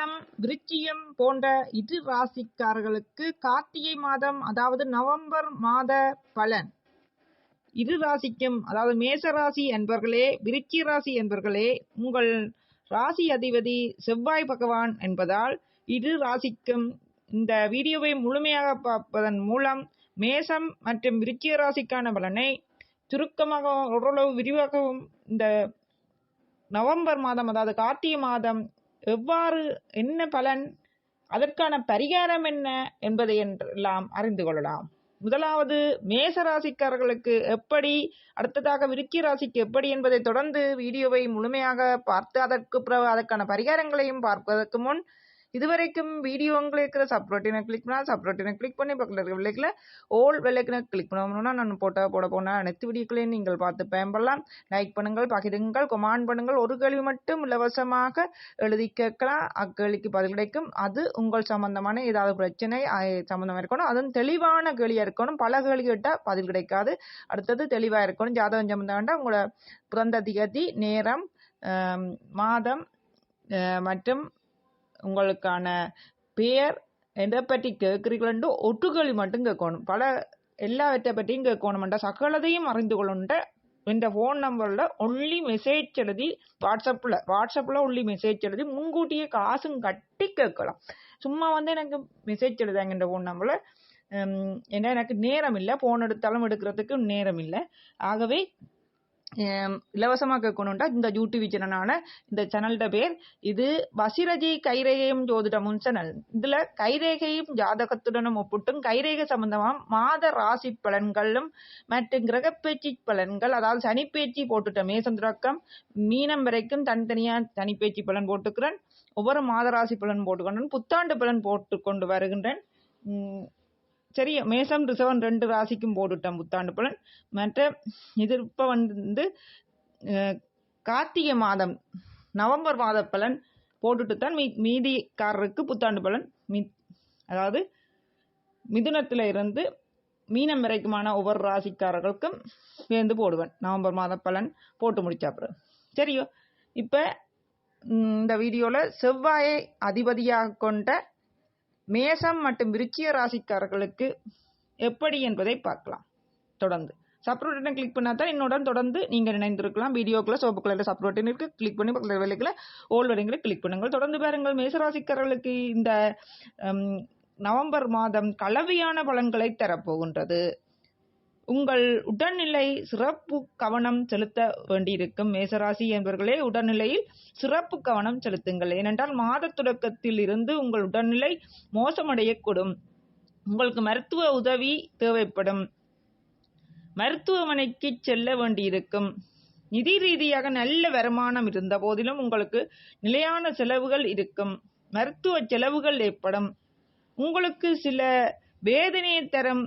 மேஷம் விருச்சியம் போன்ற இரு ராசிக்காரர்களுக்கு கார்த்திகை மாதம் அதாவது நவம்பர் மாத பலன். இரு ராசிக்கும் அதாவது மேச ராசி என்பர்களே விருச்சி ராசி என்பர்களே உங்கள் ராசி அதிபதி செவ்வாய் பகவான் என்பதால் இரு ராசிக்கும் இந்த வீடியோவை முழுமையாக பார்ப்பதன் மூலம் மேசம் மற்றும் விருச்சிக ராசிக்கான பலனை சுருக்கமாக ஓரளவு விரிவாகவும் இந்த நவம்பர் மாதம் அதாவது கார்த்திகை மாதம் எவ்வாறு என்ன பலன் அதற்கான பரிகாரம் என்ன என்பதை என்றெல்லாம் அறிந்து கொள்ளலாம். முதலாவது மேச ராசிக்காரர்களுக்கு எப்படி அடுத்ததாக விருக்கி ராசிக்கு எப்படி என்பதை தொடர்ந்து வீடியோவை முழுமையாக பார்த்து அதற்கு பிறகு அதற்கான பரிகாரங்களையும் பார்ப்பதற்கு முன் இதுவரைக்கும் வீடியோ உங்களுக்கு இருக்கிற சப்ரோட்டினை கிளிக் பண்ணால் சப்ரோட்டினை கிளிக் பண்ணி பக்கத்தில் இருக்கிற விலைக்கில் ஓல் விலைக்கினை கிளிக் பண்ணணும்னா நான் போட்ட போட போன அனைத்து வீடியோக்களையும் நீங்கள் பார்த்து பயன்படலாம். லைக் பண்ணுங்கள் பகிருங்கள் கொமாண்ட் பண்ணுங்கள் ஒரு கேள்வி மட்டும் இலவசமாக எழுதி கேட்கலாம். அக்கேள்விக்கு பதில் கிடைக்கும். அது உங்கள் சம்பந்தமான ஏதாவது பிரச்சனை சம்பந்தமாக இருக்கணும். அதுவும் தெளிவான கேள்வியாக இருக்கணும். பல கேள்வி கேட்டால் பதில் கிடைக்காது. அடுத்தது தெளிவாக இருக்கணும். ஜாதகம் சம்பந்தம் வேண்டாம் உங்களோட பிறந்த திகதி நேரம் மாதம் மற்றும் உங்களுக்கான பெயர் எதை பற்றி கேட்குறீங்களோ ஒட்டுகளி மட்டும் கேட்கணும். பல எல்லாவற்றை பற்றியும் கேட்கணுமெண்டா சகலதையும் அறிந்து கொள்ளணுன்ற இந்த ஃபோன் நம்பரில் ஒன்லி மெசேஜ் எழுதி வாட்ஸ்அப்பில் வாட்ஸ்அப்பில் ஒன்லி மெசேஜ் எழுதி முன்கூட்டியே காசும் கட்டி கேட்கலாம். சும்மா வந்து எனக்கு மெசேஜ் எழுதாங்க இந்த ஃபோன் நம்பரில் ஏன்னா எனக்கு நேரம் இல்லை ஃபோன் எடுத்தாலும் எடுக்கிறதுக்கு நேரம் இல்லை. ஆகவே இலவசமாக கேட்கணுன்டா இந்த யூடியூப் சேனலான இந்த சேனல்ட பேர் இது வசிரஜி கைரேகையும் ஜோதிடமும் சேனல். இதுல கைரேகையும் ஜாதகத்துடனும் ஒப்பிட்டும் கைரேகை சம்பந்தமா மாத ராசி பலன்களும் மற்றும் கிரகப்பேச்சு பலன்கள் அதாவது சனிப்பேச்சு போட்டுட்டேன் மேசம் தொடக்கம் மீனம் வரைக்கும் தனித்தனியா சனிப்பேச்சு பலன் போட்டுக்கிறேன். ஒவ்வொரு மாத ராசி பலன் போட்டுக்கொண்டேன் புத்தாண்டு பலன் போட்டு கொண்டு வருகின்றேன் சரி மேசம் ரிசவன் ரெண்டு ராசிக்கும் போட்டுட்டேன் புத்தாண்டு பலன். மற்ற இது இப்போ வந்து கார்த்திகை மாதம் நவம்பர் மாத பலன் போட்டுட்டு தான் மீ மீதிக்காரருக்கு புத்தாண்டு பலன். மீ அதாவது மிதுனத்தில் இருந்து மீனம் வரைக்குமான ஒவ்வொரு ராசிக்காரர்களுக்கும் சேர்ந்து போடுவேன். நவம்பர் மாத பலன் போட்டு முடிச்ச அப்புறம் சரியோ? இப்போ இந்த வீடியோவில் செவ்வாயை அதிபதியாக கொண்ட மேசம் மற்றும் விருச்சிய ராசிக்காரர்களுக்கு எப்படி என்பதை பார்க்கலாம். தொடர்ந்து. சப்ரோட்டினை கிளிக் பண்ணால் தான் என்னுடன் தொடர்ந்து நீங்கள் நினைந்திருக்கலாம் வீடியோக்குள்ள சோப்பு கலரில் சப்ரோட்டின் இருக்குது கிளிக் பண்ணி பக்கத்தில் வேலைகளை ஓல் வரைங்களை கிளிக் பண்ணுங்கள். தொடர்ந்து பாருங்கள் மேசராசிக்காரர்களுக்கு இந்த நவம்பர் மாதம் கலவையான பலன்களை தரப்போகின்றது. உங்கள் உடல்நிலை சிறப்பு கவனம் செலுத்த வேண்டியிருக்கும் மேசராசி என்பவர்களே உடல்நிலையில் சிறப்பு கவனம் செலுத்துங்கள். ஏனென்றால் மாத தொடக்கத்தில் இருந்து உங்கள் உடல்நிலை மோசமடையக்கூடும். உங்களுக்கு மருத்துவ உதவி தேவைப்படும். மருத்துவமனைக்கு செல்ல வேண்டியிருக்கும். நிதி ரீதியாக நல்ல வருமானம் இருந்த போதிலும் உங்களுக்கு நிலையான செலவுகள் இருக்கும். மருத்துவ செலவுகள் ஏற்படும். உங்களுக்கு சில வேதனையை தரும்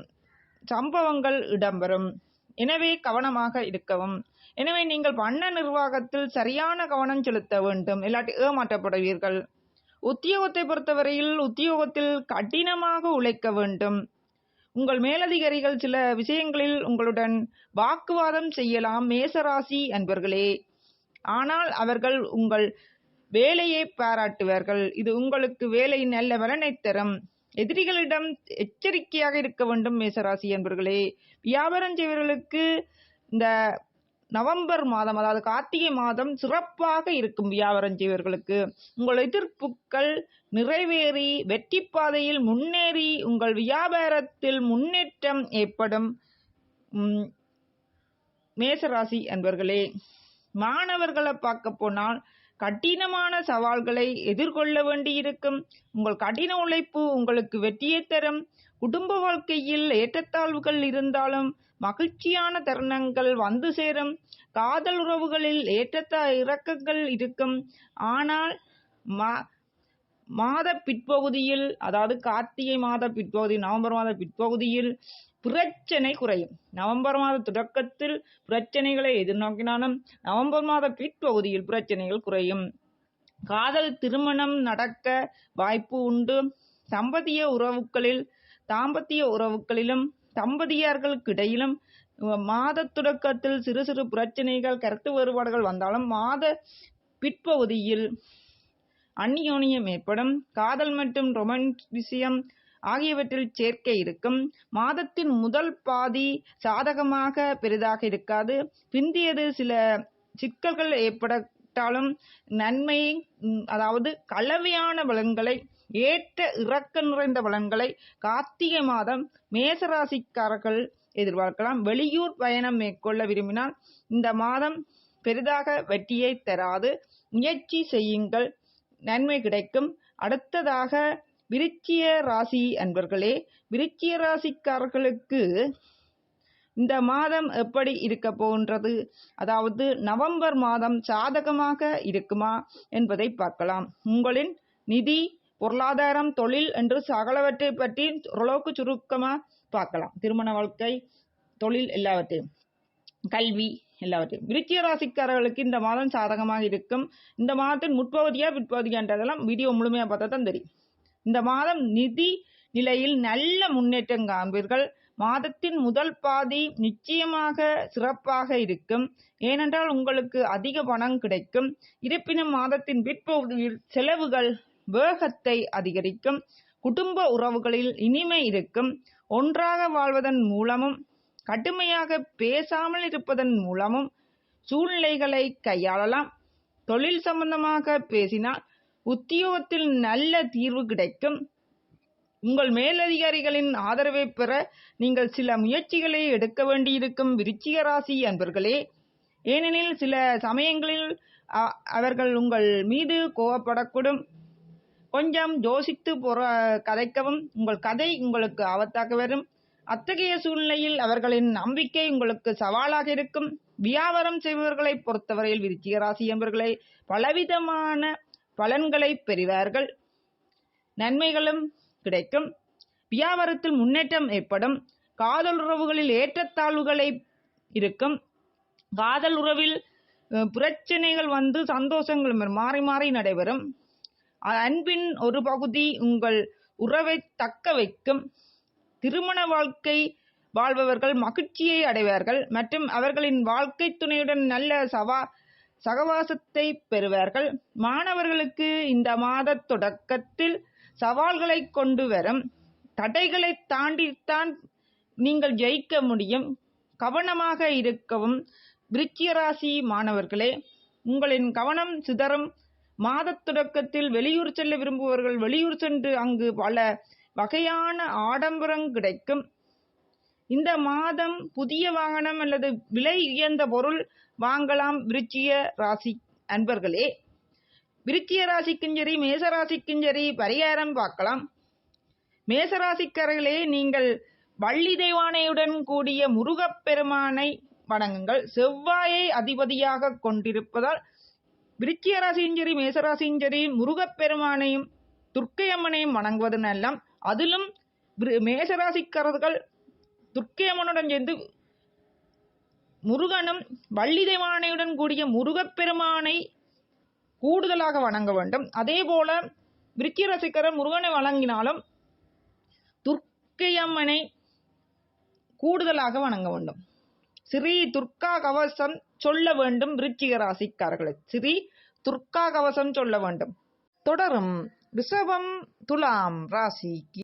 சம்பவங்கள் இடம்பெறும். எனவே கவனமாக இருக்கவும். எனவே நீங்கள் பண்ண நிர்வாகத்தில் சரியான கவனம் செலுத்த வேண்டும். இல்லாட்டி ஏமாற்றப்படுவீர்கள். உத்தியோகத்தை பொறுத்தவரையில் உத்தியோகத்தில் கடினமாக உழைக்க வேண்டும். உங்கள் மேலதிகாரிகள் சில விஷயங்களில் உங்களுடன் வாக்குவாதம் செய்யலாம். மேசராசி அன்பர்களே ஆனால் அவர்கள் உங்கள் வேலையை பாராட்டுவார்கள். இது உங்களுக்கு வேலை நல்ல பலனை தரும். எதிரிகளிடம் எச்சரிக்கையாக இருக்க வேண்டும் மேசராசி என்பர்களே வியாபாரம் செய்வர்களுக்கு இந்த நவம்பர் மாதம் அதாவது கார்த்திகை மாதம் சிறப்பாக இருக்கும் வியாபாரம் செய்வர்களுக்கு. உங்கள் எதிர்ப்புகள் நிறைவேறி வெற்றி பாதையில் முன்னேறி உங்கள் வியாபாரத்தில் முன்னேற்றம் ஏற்படும். மேசராசி என்பர்களே மாணவர்களை பார்க்க போனால் கடினமான சவால்களை எதிர்கொள்ள வேண்டியிருக்கும். உங்கள் கடின உழைப்பு உங்களுக்கு வெற்றியை தரும். குடும்ப வாழ்க்கையில் ஏற்றத்தாழ்வுகள் இருந்தாலும் மகிழ்ச்சியான தருணங்கள் வந்து சேரும். காதல் உறவுகளில் ஏற்றத்த இறக்கங்கள் இருக்கும். ஆனால் மாத பிற்பகுதியில் அதாவது கார்த்திகை மாத பிற்பகுதி நவம்பர் மாத பிற்பகுதியில் பிரச்சனை குறையும். நவம்பர் மாத தொடக்கத்தில் பிரச்சனைகளை எதிர்நோக்கினாலும் நவம்பர் மாத பிற்பகுதியில் பிரச்சனைகள் குறையும். காதல் திருமணம் நடக்க வாய்ப்பு உண்டு. சம்பதிய உறவுகளில் தாம்பத்திய உறவுகளிலும் தம்பதியார்களுக்கு இடையிலும் மாத தொடக்கத்தில் சிறு சிறு பிரச்சனைகள் கருத்து வேறுபாடுகள் வந்தாலும் மாத பிற்பகுதியில் அந்நியோனியம் ஏற்படும். காதல் மற்றும் ரொமான்டிசிசம் ஆகியவற்றில் சேர்க்கை இருக்கும். மாதத்தின் முதல் பாதி சாதகமாக பெரிதாக இருக்காது. பிந்தியது சில சிக்கல்கள் ஏற்பட்டாலும் நன்மை அதாவது கலவையான பலன்களை ஏற்ற இறக்க நிறைந்த பலன்களை கார்த்திகை மாதம் மேசராசிக்காரர்கள் எதிர்பார்க்கலாம். வெளியூர் பயணம் மேற்கொள்ள விரும்பினால் இந்த மாதம் பெரிதாக வெற்றியை தராது. முயற்சி செய்யுங்கள். நன்மை கிடைக்கும். அடுத்ததாக விருச்சிய ராசி அன்பர்களே விருச்சிய ராசிக்காரர்களுக்கு இந்த மாதம் எப்படி இருக்க போகின்றது? அதாவது நவம்பர் மாதம் சாதகமாக இருக்குமா என்பதை பார்க்கலாம். உங்களின் நிதி பொருளாதாரம் தொழில் என்று சகலவற்றை பற்றி ஓரளவுக்கு சுருக்கமாக பார்க்கலாம். திருமண வாழ்க்கை தொழில் எல்லாவற்றையும். கல்வி எல்லாவற்றையும். விருச்சிய ராசிக்காரர்களுக்கு இந்த மாதம் சாதகமாக இருக்கும். இந்த மாதத்தின் முற்பகுதியா பிற்பகுதியான்றதெல்லாம் வீடியோ முழுமையாக பார்த்தா தான் தெரியும். இந்த மாதம் நிதி நிலையில் நல்ல முன்னேற்றம் காண்பீர்கள். மாதத்தின் முதல் பாதி நிச்சயமாக சிறப்பாக இருக்கும். ஏனென்றால் உங்களுக்கு அதிக பணம் கிடைக்கும். இருப்பினும் மாதத்தின் பிற்பகுதியில் செலவுகள் வேகத்தை அதிகரிக்கும். குடும்ப உறவுகளில் இனிமை இருக்கும். ஒன்றாக வாழ்வதன் மூலமும் கடுமையாக பேசாமல் இருப்பதன் மூலமும் சூழ்நிலைகளை கையாளலாம். தொழில் சம்பந்தமாக பேசினால் உத்தியோகத்தில் நல்ல தீர்வு கிடைக்கும். உங்கள் மேலதிகாரிகளின் ஆதரவை பெற நீங்கள் சில முயற்சிகளை எடுக்க வேண்டியிருக்கும் விருச்சிக ராசி அன்பர்களே ஏனெனில் சில சமயங்களில் அவர்கள் உங்கள் மீது கோவப்படக்கூடும். கொஞ்சம் யோசித்து பொற கதைக்கவும். உங்கள் கதை உங்களுக்கு ஆபத்தாக வரும். அத்தகைய சூழ்நிலையில் அவர்களின் நம்பிக்கை உங்களுக்கு சவாலாக இருக்கும். வியாபாரம் செய்பவர்களை பொறுத்தவரையில் விருச்சிக ராசி என்பவர்களை பலவிதமான பலன்களை பெறுவார்கள். நன்மைகளும் கிடைக்கும். வியாபாரத்தில் முன்னேற்றம் ஏற்படும். காதல் உறவுகளில் ஏற்றத்தாழ்வுகளை இருக்கும். காதல் உறவில் பிரச்சனைகள் வந்து சந்தோஷங்கள் மாறி மாறி நடைபெறும். அன்பின் ஒரு பகுதி உங்கள் உறவை தக்க வைக்கும். திருமண வாழ்க்கை வாழ்பவர்கள் மகிழ்ச்சியை அடைவார்கள். மற்றும் அவர்களின் வாழ்க்கை துணையுடன் நல்ல சவா சகவாசத்தை பெறுவார்கள். மாணவர்களுக்கு இந்த மாத தொடக்கத்தில் சவால்களை கொண்டு வரும். தடைகளை தாண்டித்தான் நீங்கள் ஜெயிக்க முடியும். கவனமாக இருக்கவும். விருச்சியராசி மாணவர்களே உங்களின் கவனம் சிதறும். மாதத் தொடக்கத்தில் வெளியூர் செல்ல விரும்புபவர்கள் வெளியூர் சென்று அங்கு பல வகையான ஆடம்பரம் கிடைக்கும். இந்த மாதம் புதிய வாகனம் அல்லது விலை உயர்ந்த பொருள் வாங்கலாம் விருச்சிய ராசி அன்பர்களே. விருச்சிய ராசிக்கும் சரி மேசராசிக்கும் சரி பரிகாரம் பார்க்கலாம். மேசராசிக்காரர்களே நீங்கள் வள்ளி தெய்வானையுடன் கூடிய முருகப்பெருமானை வணங்குங்கள். செவ்வாயை அதிபதியாக கொண்டிருப்பதால் விருச்சிய ராசியும் சரி மேசராசியும் சரி முருகப்பெருமானையும் துர்க்கையம்மனையும் வணங்குவது நல்லம் அதிலும் மேசராசிக்காரர்கள் துர்க்கையம்மனுடன் சேர்ந்து முருகனும் வள்ளி தெய்வானையுடன் கூடிய முருகப்பெருமானை கூடுதலாக வணங்க வேண்டும். அதே போல விருச்சிக முருகனை வணங்கினாலும் துர்க்கையம்மனை கூடுதலாக வணங்க வேண்டும். ஸ்ரீ துர்க்கா கவசம் சொல்ல வேண்டும் விருச்சிக ராசிக்காரர்களை ஸ்ரீ துர்க்கா கவசம் சொல்ல வேண்டும். தொடரும் ரிஷபம் துலாம் ராசிக்கு